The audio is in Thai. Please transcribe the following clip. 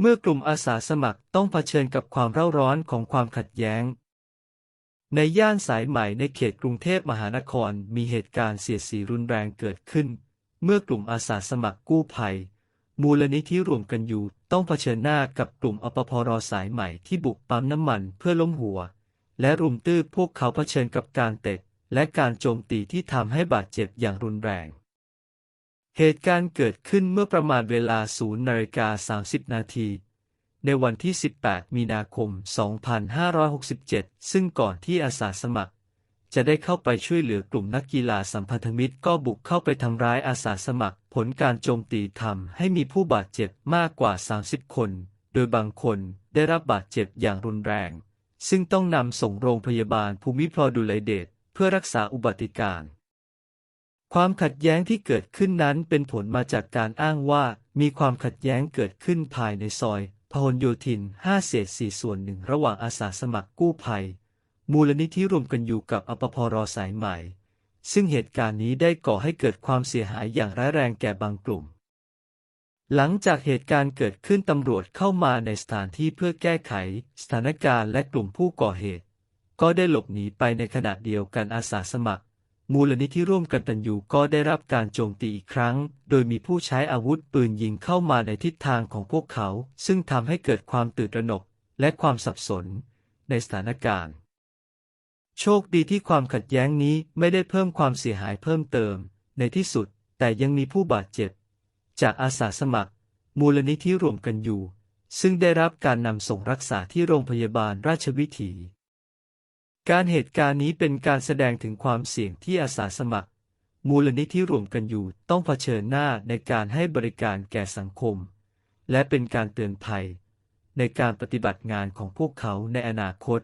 เมื่อกลุ่มอาสาสมัครต้องเผชิญกับความเร่าร้อนของความขัดแย้ง ในย่านสายใหม่ในเขตกรุงเทพมหานครมีเหตุการณ์เสียดสีรุนแรงเกิดขึ้น เมื่อกลุ่มอาสาสมัครกู้ภัย มูลนิธิรวมกันอยู่ต้องเผชิญหน้ากับกลุ่มอปพรสายใหม่ที่บุกปั๊มน้ำมันเพื่อล้มหัว และรุมตื้อพวกเขาเผชิญกับการเตะและการโจมตีที่ทำให้บาดเจ็บอย่างรุนแรง เหตุการณ์เกิดขึ้นเมื่อประมาณเวลา 0นาฬิกา30 นาที ในวันที่ 18 มีนาคม 2567 ซึ่งก่อนที่อาสาสมัคร จะได้เข้าไปช่วยเหลือกลุ่มนักกีฬาสัมพันธมิตรก็บุกเข้าไปทำร้ายอาสาสมัคร ผลการโจมตีทำให้มีผู้บาดเจ็บมากกว่า 30 คน โดยบางคนได้รับบาดเจ็บอย่างรุนแรง ซึ่งต้องนำส่งโรงพยาบาลภูมิพลอดุลยเดชเพื่อรักษาอุบัติการณ์ ความขัดแย้งที่เกิดขึ้นนั้นเป็นผลมาจากการอ้างว่า มีความขัดแย้งเกิดขึ้นภายในซอย พหลโยธิน 5 เศษ 4 ส่วนหนึ่งระหว่างอาสาสมัครกู้ภัย มูลนิธิรวมกันอยู่กับอปพรสายใหม่ ซึ่งเหตุการณ์นี้ได้ก่อให้เกิดความเสียหายอย่างร้ายแรงแก่บางกลุ่ม หลังจากเหตุการณ์เกิดขึ้นตำรวจเข้ามาในสถานที่เพื่อแก้ไข สถานการณ์และกลุ่มผู้ก่อเหตุ ก็ได้หลบหนีไปในขณะเดียวกันอาสาสมัคร มูลนิธิร่วมกันตันยูก็ได้รับการโจมตีอีกครั้ง โดยมีผู้ใช้อาวุธปืนยิงเข้ามาในทิศทางของพวกเขา ซึ่งทำให้เกิดความตื่นตระหนกและความสับสนในสถานการณ์ โชคดีที่ความขัดแย้งนี้ไม่ได้เพิ่มความเสียหายเพิ่มเติม ในที่สุด แต่ยังมีผู้บาดเจ็บ จากอาสาสมัคร มูลนิธิรวมกันอยู่ ซึ่งได้รับการนำส่งรักษาที่โรงพยาบาลราชวิถี การเหตุการณ์นี้เป็นการแสดงถึงความเสี่ยงที่อาสาสมัคร มูลนิธิรวมกันอยู่ต้องเผชิญหน้าในการให้บริการแก่สังคม และเป็นการเตือนภัย ในการปฏิบัติงานของพวกเขาในอนาคต